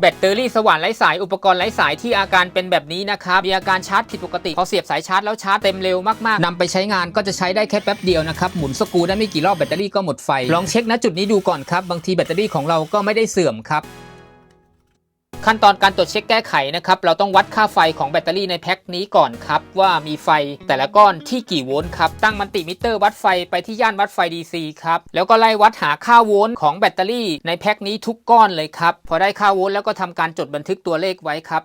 แบตเตอรี่สว่านไร้สายอุปกรณ์ไร้สายที่อาการเป็นแบบนี้นะครับมีอาการชาร์จผิดปกติพอเสียบสายชาร์จแล้วชาร์จเต็มเร็วมากๆนำไปใช้งานก็จะใช้ได้แค่แป๊บเดียวนะครับหมุนสกูได้ไม่กี่รอบแบตเตอรี่ก็หมดไฟ ลองเช็คณจุดนี้ดูก่อนครับบางทีแบตเตอรี่ของเราก็ไม่ได้เสื่อมครับ ขั้นตอนการตรวจเช็คแก้ไขนะครับ เราต้องวัดค่าไฟของแบตเตอรี่ในแพ็คนี้ก่อนครับ ว่ามีไฟแต่ละก้อนที่กี่โวลต์ครับ ตั้งมันติมิเตอร์วัดไฟไปที่ย่านวัดไฟ DC ครับ แล้วก็ไล่วัดหาค่าโวลต์ของแบตเตอรี่ในแพ็คนี้ทุกก้อนเลยครับ พอได้ค่าโวลต์แล้วก็ทำการจดบันทึกตัวเลขไว้ครับ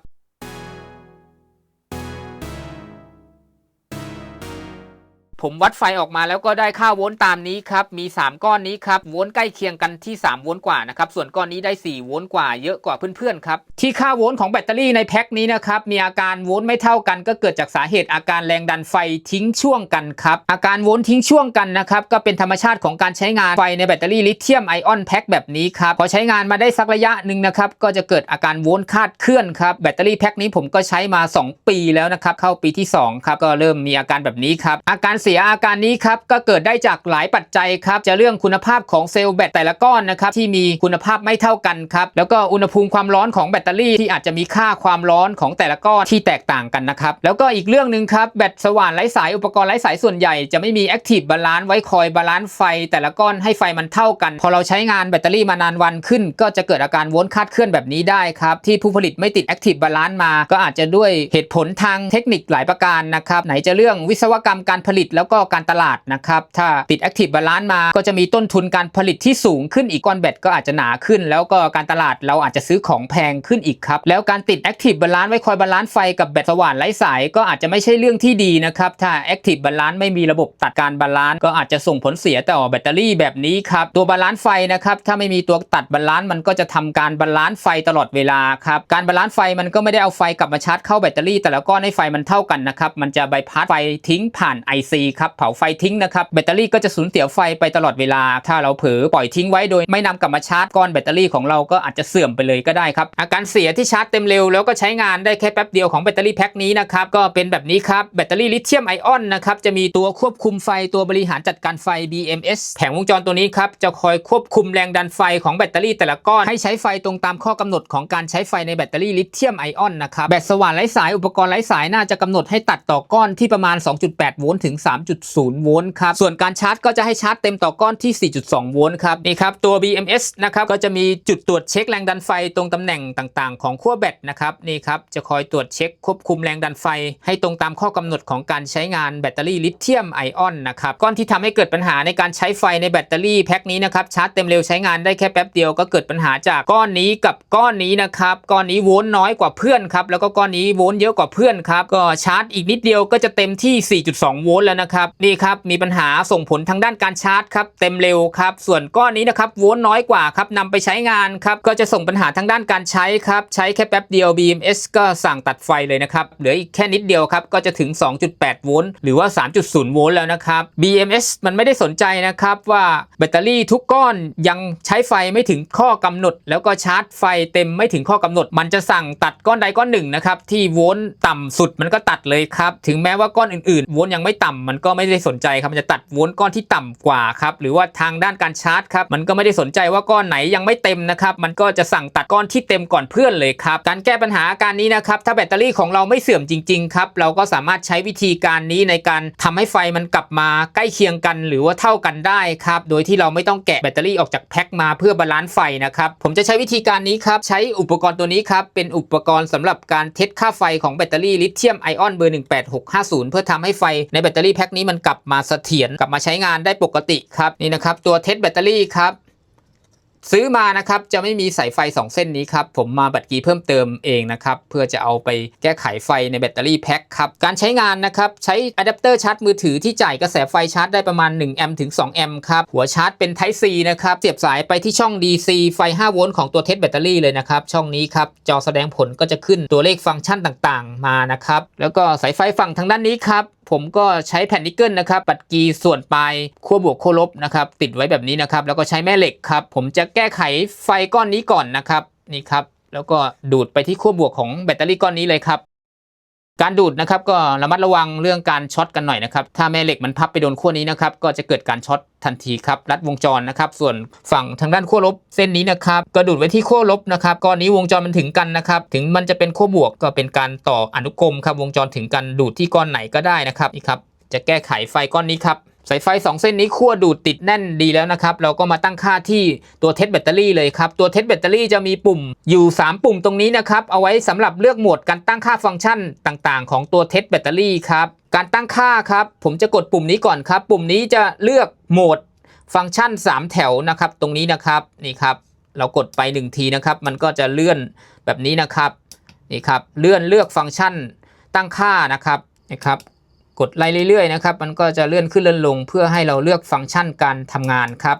ผมวัดไฟออกมาแล้วก็ได้ค่าโวลต์ตามนี้ครับ มี 3 ก้อนนี้ครับ โวลต์ใกล้เคียงกันที่ 3 โวลต์กว่านะครับ ส่วนก้อนนี้ได้ 4 โวลต์กว่า เยอะกว่าเพื่อนๆครับ ที่ค่าโวลต์ของแบตเตอรี่ในแพ็คนี้นะครับ มีอาการโวลต์ไม่เท่ากัน ก็เกิดจากสาเหตุอาการแรงดันไฟทิ้งช่วงกันครับ อาการโวลต์ทิ้งช่วงกันนะครับก็เป็นธรรมชาติของการใช้งานไฟในแบตเตอรี่ลิเธียมไอออนแพ็คแบบนี้ครับพอใช้งานมาได้สักระยะหนึ่งนะครับก็จะเกิดอาการโวลต์คาดเคลื่อนครับแบตเตอรี่แพ็คนี้ผมก็ใช้มา 2 ปีแล้วนะครับเข้าปีที่2ครับก็เริ่มมีอาการแบบนี้ครับอาการเสียอาการนี้ครับก็เกิดได้จากหลายปัจจัยครับจะเรื่องคุณภาพของเซลล์แบตแต่ละก้อนนะครับที่มีคุณภาพไม่เท่ากันครับแล้วก็อุณหภูมิความร้อนของแบตเตอรี่ที่อาจจะมีค่าความร้อนของแต่ละก้อนที่แตกต่างกันนะครับแล้วก็อีกเรื่องหนึ่งครับแบตสว่านไร้สายอุปกรณ์ไร้สายส่วนใหญ่จะไม่มีแอคทีฟบาลานซ์ไว้คอยบาลานซ์ไฟ แต่ละก้อนให้ไฟมันเท่ากัน พอเราใช้งานแบตเตอรี่มานานวันขึ้น ก็จะเกิดอาการวลต์คาดเคลื่อนแบบนี้ได้ครับที่ผู้ผลิตไม่ติดแอคทีฟบาลานซ์มา ก็อาจจะด้วยเหตุผลทางเทคนิคหลายประการนะครับไหนจะเรื่องวิศวกรรมการผลิตแลแล้วก็การตลาดนะครับ ถ้าติดแอคทีฟบาลานซ์มาก็จะมีต้นทุนการผลิตที่สูงขึ้นอีกก้อนแบตก็อาจจะหนาขึ้น แล้วก็การตลาดเราอาจจะซื้อของแพงขึ้นอีกครับ แล้วการติดแอคทีฟบาลานซ์ไว้คอยบาลานซ์ไฟกับแบตสว่านไร้สายก็อาจจะไม่ใช่เรื่องที่ดีนะครับถ้าแอคทีฟบาลานซ์ไม่มีระบบตัดการบาลานซ์ก็อาจจะส่งผลเสียต่อแบตเตอรี่แบบนี้ครับตัวบาลานซ์ไฟนะครับถ้าไม่มีตัวตัดบาลานซ์มันก็จะทำการบาลานซ์ไฟตลอดเวลาครับการบาลานซ์ไฟมันก็ไม่ได้เอาไฟกลับมาชาร์จเข้าแบตเตอรี่ แต่ละก้อนให้ไฟมันเท่ากันนะครับมันจะไบพาสไฟทิ้งผ่าน IC ครับเผาไฟทิ้งนะครับแบตเตอรี่ก็จะสูญเสียไฟไปตลอดเวลา ถ้าเราเผลอปล่อยทิ้งไว้โดยไม่นำกลับมาชาร์จก้อนแบตเตอรี่ของเราก็อาจจะเสื่อมไปเลยก็ได้ครับอาการเสียที่ชาร์จเต็มเร็วแล้วก็ใช้งานได้แค่แป๊บเดียวของแบตเตอรี่แพ็คนี้นะครับก็เป็นแบบนี้ครับแบตเตอรี่ลิเธียมไอออนนะครับจะมีตัวควบคุมไฟตัวบริหารจัดการไฟ BMS แผงวงจรตัวนี้ครับจะคอยควบคุมแรงดันไฟของแบตเตอรี่แต่ละก้อนให้ใช้ไฟตรงตามข้อกำหนดของการใช้ไฟในแบตเตอรี่ลิเธียมไอออนนะครับแบตสว่านไร้สายอุปกรณ์ไร้สายน่าจะกำหนดให้ตัดต่อก้อนที่ประมาณ 2.8 โวลต์ถึง3.0 โวลต์ครับส่วนการชาร์จก็จะให้ชาร์จเต็มต่อก้อนที่ 4.2 โวลต์ครับนี่ครับตัว BMS นะครับก็จะมีจุดตรวจเช็คแรงดันไฟตรงตำแหน่งต่างๆ ของขั้วแบตนะครับนี่ครับจะคอยตรวจเช็คควบคุมแรงดันไฟ ให้ตรงตามข้อกำหนดของการใช้งานแบตเตอรี่ลิเธียมไอออนนะครับก้อนที่ทำให้เกิดปัญหาในการใช้ไฟในแบตเตอรี่แพ็คนี้นะครับชาร์จเต็มเร็วใช้งานได้แค่แป๊บเดียวก็เกิดปัญหาจากก้อนนี้กับก้อนนี้นะครับก้อนนี้โวลต์น้อยกว่าเพื่อนครับแล้วก็ก้อนนี้โวลต์เยอะกว่าเพื่อนครับก็ชาร์จอีกนิดเดียวก็จะเต็มที่ 4.2 โวลต์แล้วนะครับนี่ครับมีปัญหาส่งผลทางด้านการชาร์จครับเต็มเร็วครับส่วนก้อนนี้นะครับโวลต์น้อยกว่าครับนำไปใช้งานครับก็จะส่งปัญหาทางด้านการใช้ครับใช้แค่แป๊บเดียว BMS ก็สั่งตัดไฟเลยนะครับเหลืออีกแค่นิดเดียวครับก็จะถึง 2.8 โวลต์หรือว่า 3.0 โวลต์แล้วนะครับ BMS มันไม่ได้สนใจนะครับว่าแบตเตอรี่ทุกก้อนยังใช้ไฟไม่ถึงข้อกำหนด แล้วก็ชาร์จไฟเต็มไม่ถึงข้อกำหนด มันจะสั่งตัดก้อนใดก้อนหนึ่งนะครับที่โวลต์ต่ำสุดมันก็ตัดเลยครับถึงแม้ว่าก้อนอื่นๆ โวลต์ยังไม่ต่ำมันก็ไม่ได้สนใจครับมันจะตัดโวลต์ก้อนที่ต่ำกว่าครับหรือว่าทางด้านการชาร์จครับมันก็ไม่ได้สนใจว่าก้อนไหนยังไม่เต็มนะครับมันก็จะสั่งตัดก้อนที่เต็มก่อนเพื่อนเลยครับการแก้ปัญหาอาการนี้นะครับถ้าแบตเตอรี่ของเราไม่เสื่อมจริงๆครับเราก็สามารถใช้วิธีการนี้ในการทำให้ไฟมันกลับมาใกล้เคียงกัน หรือว่าเท่ากันได้ครับโดยที่เราไม่ต้องแกะแบตเตอรี่ออกจากแพ็คมาเพื่อบาลานซ์ไฟนะครับผมจะใช้วิธีการนี้ครับใช้อุปกรณ์ตัวนี้ครับเป็นอุปกรณ์สำหรับการเทสค่าไฟของแบตเตอรี่ลิเธียมไอออนเบอร์18650 เพื่อทำให้ไฟในแบตเตอรี่พ็คนี้มันกลับมาเสถียรกลับมาใช้งานได้ปกติครับนี่นะครับตัวเทสแบตเตอรี่ครับซื้อมานะครับจะไม่มีสายไฟ 2 เส้นนี้ครับผมมาบัตรกีเพิ่มเติมเองนะครับเพื่อจะเอาไปแก้ไขไฟในแบตเตอรี่แพ็คครับการใช้งานนะครับใช้อะแดปเตอร์ชาร์จมือถือที่จ่ายกระแสไฟชาร์จได้ประมาณ1แอมป์ถึง2แอมป์ครับหัวชาร์จเป็น Type C นะครับเสียบสายไปที่ช่อง DC ไฟ 5 โวลต์ของตัวเทสแบตเตอรี่เลยนะครับช่องนี้ครับจอแสดงผลก็จะขึ้นตัวเลขฟังก์ชันต่างๆ มานะครับแล้วก็สายไฟฝั่งทางด้านนี้ครับ ผมก็ใช้แผ่นนิกเกิลนะครับปัดกีส่วนปลายขั้วบวกขั้วลบนะครับติดไว้แบบนี้นะครับแล้วก็ใช้แม่เหล็กครับผมจะแก้ไขไฟก้อนนี้ก่อนนะครับนี่ครับแล้วก็ดูดไปที่ขั้วบวกของแบตเตอรี่ก้อนนี้เลยครับ การดูดนะครับก็ระมัดระวังเรื่องการช็อตกันหน่อยนะครับถ้าแม่เหล็กมันพับไปโดนขั้วนี้นะครับก็จะเกิดการช็อตทันทีครับรัดวงจรนะครับ ส่วนฝั่งทางด้านขั้วลบเส้นนี้นะครับก็ดูดไว้ที่ขั้วลบนะครับก้อนนี้วงจรมันถึงกันนะครับถึงมันจะเป็นขั้วบวกก็เป็นการต่ออนุกรมครับวงจรถึงกันดูดที่ก้อนไหนก็ได้นะครับนี่ครับจะแก้ไขไฟก้อนนี้ครับ สายไฟ 2 เส้นนี้ขั้วดูดติดแน่นดีแล้วนะครับ เราก็มาตั้งค่าที่ตัวเทสแบตเตอรี่เลยครับ ตัวเทสแบตเตอรี่จะมีปุ่มอยู่ 3 ปุ่มตรงนี้นะครับ เอาไว้สำหรับเลือกโหมดการตั้งค่าฟังก์ชันต่างๆ ของตัวเทสแบตเตอรี่ครับ การตั้งค่าครับ ผมจะกดปุ่มนี้ก่อนครับ ปุ่มนี้จะเลือกโหมดฟังก์ชัน 3 แถวนะครับ ตรงนี้นะครับนี่ครับ เรากดไป 1 ทีนะครับ มันก็จะเลื่อนแบบนี้นะครับนี่ครับเลื่อนเลือกฟังก์ชันตั้งค่านะครับนะครับ กดไล่เรื่อยๆนะครับ มันก็จะเลื่อนขึ้นเลื่อนลง เพื่อให้เราเลือกฟังก์ชันการทำงานครับ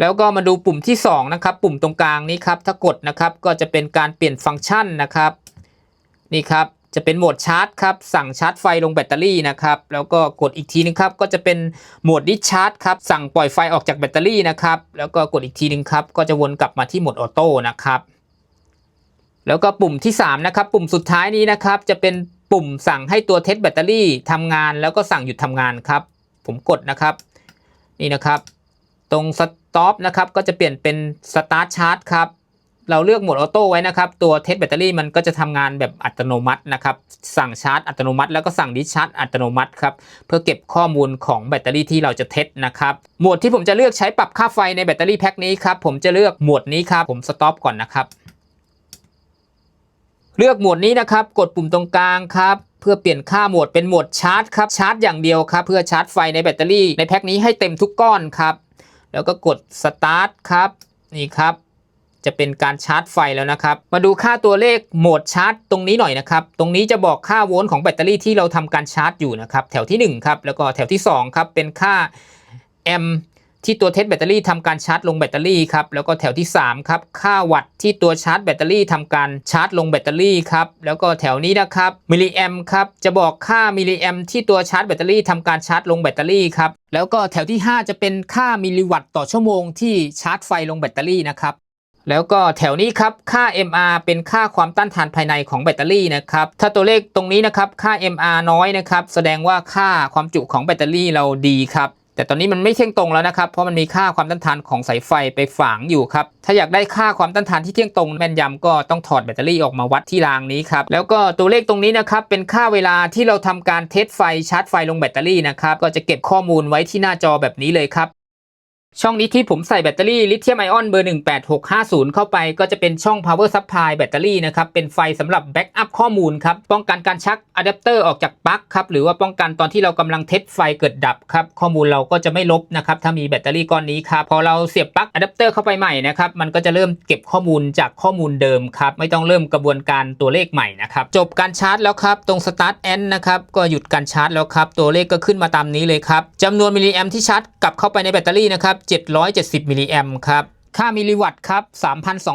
แล้วก็มาดูปุ่มที่2นะครับ ปุ่มตรงกลางนี้ครับ ถ้ากดนะครับก็จะเป็นการเปลี่ยนฟังก์ชันนะครับ นี่ครับจะเป็นโหมดชาร์จครับ สั่งชาร์จไฟลงแบตเตอรี่นะครับ แล้วก็กดอีกทีนึงครับ ก็จะเป็นโหมดดิชาร์จครับ สั่งปล่อยไฟออกจากแบตเตอรี่นะครับ แล้วก็กดอีกทีนึงครับ ก็จะวนกลับมาที่โหมดออโต้นะครับ แล้วก็ปุ่มที่3นะครับ ปุ่มสุดท้ายนี้นะครับ จะเป็น ปุ่มสั่งให้ตัวเทสแบตเตอรี่ทำงานแล้วก็สั่งหยุดทำงานครับ ผมกดนะครับ นี่นะครับ ตรงสต็อปนะครับก็จะเปลี่ยนเป็นสตาร์ทชาร์จครับเราเลือกโหมดออโต้ไว้นะครับ ตัวเทสแบตเตอรี่มันก็จะทำงานแบบอัตโนมัตินะครับ สั่งชาร์จอัตโนมัติ แล้วก็สั่งดิชาร์จอัตโนมัติครับ เพื่อเก็บข้อมูลของแบตเตอรี่ที่เราจะเทสนะครับ โหมดที่ผมจะเลือกใช้ปรับค่าไฟในแบตเตอรี่แพ็คนี้ครับ ผมจะเลือกโหมดนี้ครับ ผมสต็อปก่อนนะครับ เลือกโหมดนี้นะครับ กดปุ่มตรงกลางครับเพื่อเปลี่ยนค่าโหมดเป็นโหมดชาร์จครับชาร์จอย่างเดียวครับเพื่อชาร์จไฟในแบตเตอรี่ในแพ็คนี้ให้เต็มทุกก้อนครับ แล้วก็กดสตาร์ทครับนี่ครับ จะเป็นการชาร์จไฟแล้วนะครับ มาดูค่าตัวเลขโหมดชาร์จตรงนี้หน่อยนะครับ ตรงนี้จะบอกค่าโวลต์ของแบตเตอรี่ที่เราทำการชาร์จอยู่นะครับ แถวที่ 1 ครับ แล้วก็แถวที่ 2 ครับ เป็นค่าแอมป์ ที่ตัวเทสแบตเตอรี่ทำการชาร์จลงแบตเตอรี่ครับแล้วก็แถวที่3ครับค่าวัตต์ที่ตัวชาร์จแบตเตอรี่ทำการชาร์จลงแบตเตอรี่ครับแล้วก็แถวนี้นะครับมิลลิแอมครับจะบอกค่ามิลลิแอมที่ตัวชาร์จแบตเตอรี่ทำการชาร์จลงแบตเตอรี่ครับแล้วก็แถวที่ 5 จะเป็นค่ามิลลิวัตต์ต่อชั่วโมงที่ชาร์จไฟลงแบตเตอรี่นะครับแล้วก็แถวนี้ครับค่า MR เป็นค่าความต้านทานภายในของแบตเตอรี่นะครับถ้าตัวเลขตรงนี้นะครับค่า MR น้อยนะครับแสดงว่าค่าความจุของแบตเตอรี่เราดีครับ แต่ตอนนี้มันไม่เที่ยงตรงแล้วนะครับ เพราะมันมีค่าความต้านทานของสายไฟไปฝังอยู่ครับ ถ้าอยากได้ค่าความต้านทานที่เที่ยงตรงแม่นยำก็ต้องถอดแบตเตอรี่ออกมาวัดที่รางนี้ครับ แล้วก็ตัวเลขตรงนี้นะครับ เป็นค่าเวลาที่เราทำการเทสไฟชาร์จไฟลงแบตเตอรี่นะครับ ก็จะเก็บข้อมูลไว้ที่หน้าจอแบบนี้เลยครับ ช่องนี้ที่ผมใส่แบตเตอรี่ลิเธียมไอออนเบอร์ 18650 เข้าไปก็จะเป็นช่อง power supply แบตเตอรี่นะครับ เป็นไฟสำหรับแบ็กอัพข้อมูลครับ ป้องกันการชักอะแดปเตอร์ออกจากปลั๊กครับ หรือว่าป้องกันตอนที่เรากำลังเทสไฟเกิดดับครับ ข้อมูลเราก็จะไม่ลบนะครับ ถ้ามีแบตเตอรี่ก้อนนี้ครับ พอเราเสียบปลั๊กอะแดปเตอร์เข้าไปใหม่นะครับ มันก็จะเริ่มเก็บข้อมูลจากข้อมูลเดิมครับ ไม่ต้องเริ่มกระบวนการตัวเลขใหม่นะครับ จบการชาร์จแล้วครับ ตรง start end นะครับ ก็หยุดการชาร์จแล้วครับ ตัวเลขก็ขึ้นมาตามนี้เลยครับจำนวนมิลลิแอมที่ชาร์จกลับเข้าไปในแบตเตอรี่นะครับ770มิลลิแอมครับค่ามิลลิวัตต์ครับ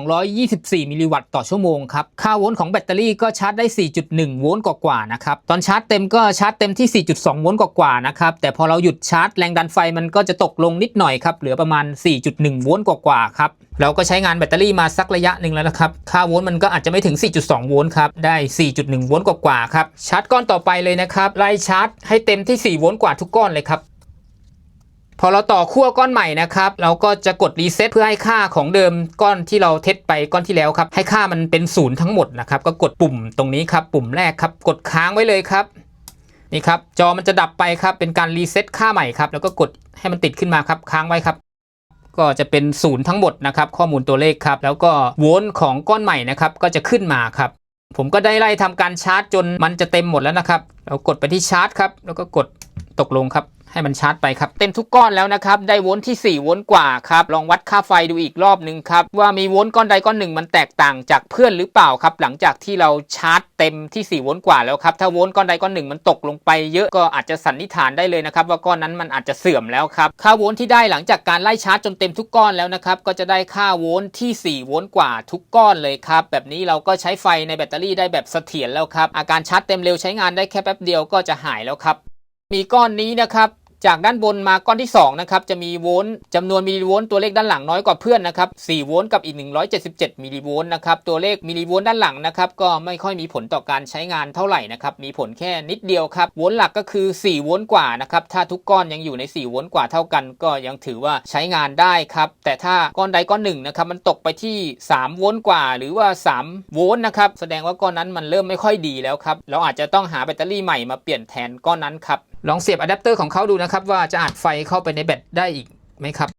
3,224 มิลลิวัตต์ต่อชั่วโมงครับ ค่าโวลต์ของแบตเตอรี่ก็ชาร์จได้ 4.1 โวลต์กว่าๆนะครับ ตอนชาร์จเต็มก็ชาร์จเต็มที่ 4.2 โวลต์กว่าๆนะครับ แต่พอเราหยุดชาร์จแรงดันไฟมันก็จะตกลงนิดหน่อยครับ เหลือประมาณ 4.1 โวลต์กว่าๆครับ เราก็ใช้งานแบตเตอรี่มาสักระยะหนึ่งแล้วนะครับ ค่าโวลต์มันก็อาจจะไม่ถึง 4.2 โวลต์ครับ ได้ 4.1 โวลต์กว่าๆครับ ชาร์จก้อนต่อไปเลยนะครับ ไล่ชาร์จให้เต็มที่ 4 โวลต์กว่าทุกก้อนเลยครับ พอเราต่อขั้วก้อนใหม่นะครับ เราก็จะกดรีเซ็ตเพื่อให้ค่าของเดิมก้อนที่เราเทสไปก้อนที่แล้วครับ ให้ค่ามันเป็นศูนย์ทั้งหมดนะครับ ก็กดปุ่มตรงนี้ครับ ปุ่มแรกครับ กดค้างไว้เลยครับ นี่ครับ จอมันจะดับไปครับ เป็นการรีเซ็ตค่าใหม่ครับ แล้วก็กดให้มันติดขึ้นมาครับ ค้างไว้ครับ ก็จะเป็นศูนย์ทั้งหมดนะครับ ข้อมูลตัวเลขครับ แล้วก็โวลต์ของก้อนใหม่นะครับ ก็จะขึ้นมาครับ ผมก็ได้ไล่ทำการชาร์จจนมันจะเต็มหมดแล้วนะครับ เรากดไปที่ชาร์จครับ แล้วก็กดตกลงครับ ให้มันชาร์จไปครับ เต็มทุกก้อนแล้วนะครับ ได้โวลต์ที่ 4 โวลต์กว่าครับ ลองวัดค่าไฟดูอีกรอบหนึ่งครับ ว่ามีโวลต์ก้อนใดก้อนหนึ่งมันแตกต่างจากเพื่อนหรือเปล่าครับ หลังจากที่เราชาร์จเต็มที่ 4 โวลต์กว่าแล้วครับ ถ้าโวลต์ก้อนใดก้อนหนึ่งมันตกลงไปเยอะก็อาจจะสันนิษฐานได้เลยนะครับว่าก้อนนั้นมันอาจจะเสื่อมแล้วครับ ค่าโวลต์ที่ได้หลังจากการไล่ชาร์จจนเต็มทุกก้อนแล้วนะครับก็จะได้ค่าโวลต์ที่ 4 โวลต์กว่าทุกก้อนเลยครับแบบนี้เราก็ใช้ไฟในแบตเตอรี่ได้แบบเสถียรแล้วครับอาการชาร์จเต็มเร็วใช้งานได้แค่แป๊บเดียวก็จะหายแล้วครับมีก้อนนี้นะครับ จากด้านบนมาก้อนที่2นะครับจะมีโวลต์จำนวนมิลลิโวลต์ตัวเลขด้านหลังน้อยกว่าเพื่อนนะครับ4โวลต์กับอีก 177 มิลลิโวลต์นะครับตัวเลขมิลลิโวลต์ด้านหลังนะครับก็ไม่ค่อยมีผลต่อการใช้งานเท่าไหร่นะครับมีผลแค่นิดเดียวครับโวลต์หลักก็คือ 4 โวลต์กว่านะครับถ้าทุกก้อนยังอยู่ใน 4 โวลต์กว่าเท่ากัน ก็ยังถือว่าใช้งานได้ครับแต่ถ้าก้อนใดก้อนหนึ่งนะครับมันตกไปที่ 3 โวลต์กว่า หรือว่า 3 โวลต์นะครับแสดงว่าก้อนนั้นมันเริ่มไม่ค่อยดีแล้วครับเราอาจจะต้องหาแบตเตอรี่ใหม่มาเปลี่ยนแทนก้อนนั้นครับ ลองเสียบอะแดปเตอร์ของเขาดูนะครับ ว่าจะอัดไฟเข้าไปในแบตได้อีกไหมครับ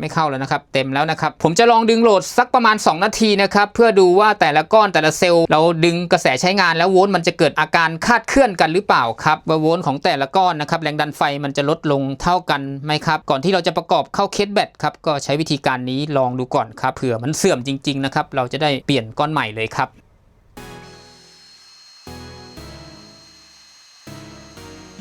ไม่เข้าแล้วนะครับ เต็มแล้วนะครับ ผมจะลองดึงโหลดสักประมาณ 2 นาทีนะครับ เพื่อดูว่าแต่ละก้อนแต่ละเซลล์เราดึงกระแสใช้งานแล้วโวลต์มันจะเกิดอาการคาดเคลื่อนกันหรือเปล่าครับว่าโวลต์ของแต่ละก้อนนะครับแรงดันไฟมันจะลดลงเท่ากันไหมครับ ก่อนที่เราจะประกอบเข้าเคสแบตครับก็ใช้วิธีการนี้ลองดูก่อนครับเผื่อมันเสื่อมจริง ๆนะครับ เราจะได้เปลี่ยนก้อนใหม่เลยครับ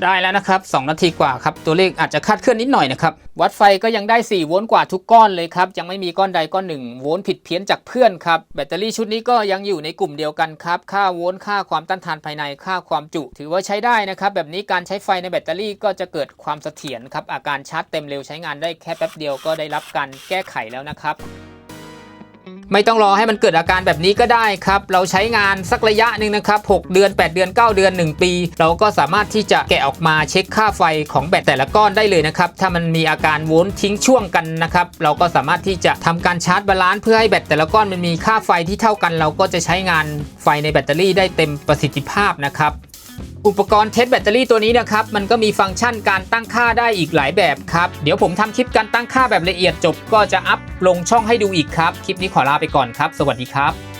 ได้แล้วนะครับ 2 นาทีกว่าครับ ตัวเลขอาจจะคาดเคลื่อนนิดหน่อยนะครับ วัดไฟก็ยังได้ 4 โวลต์กว่าทุกก้อนเลยครับ ยังไม่มีก้อนใดก้อนหนึ่งโวลต์ผิดเพี้ยนจากเพื่อนครับ แบตเตอรี่ชุดนี้ก็ยังอยู่ในกลุ่มเดียวกันครับ ค่าโวลต์ค่าความต้านทานภายในค่าความจุ ถือว่าใช้ได้นะครับ แบบนี้การใช้ไฟในแบตเตอรี่ก็จะเกิดความเสถียรครับอาการชาร์จเต็มเร็วใช้งานได้แค่แป๊บเดียวก็ได้รับการแก้ไขแล้วนะครับ ไม่ต้องรอให้มันเกิดอาการแบบนี้ก็ได้ครับ เราใช้งานสักระยะหนึ่งนะครับ 6 เดือน 8 เดือน 9 เดือน 1 ปี เราก็สามารถที่จะแกะออกมาเช็คค่าไฟของแบตแต่ละก้อนได้เลยนะครับ ถ้ามันมีอาการวลต์ทิ้งช่วงกันนะครับ เราก็สามารถที่จะทำการชาร์จบาลานซ์เพื่อให้แบตแต่ละก้อนมันมีค่าไฟที่เท่ากัน เราก็จะใช้งานไฟในแบตเตอรี่ได้เต็มประสิทธิภาพนะครับ อุปกรณ์เทสแบตเตอรี่ตัวนี้นะครับ มันก็มีฟังก์ชันการตั้งค่าได้อีกหลายแบบครับ เดี๋ยวผมทำคลิปการตั้งค่าแบบละเอียดจบ ก็จะอัพลงช่องให้ดูอีกครับ คลิปนี้ขอลาไปก่อนครับ สวัสดีครับ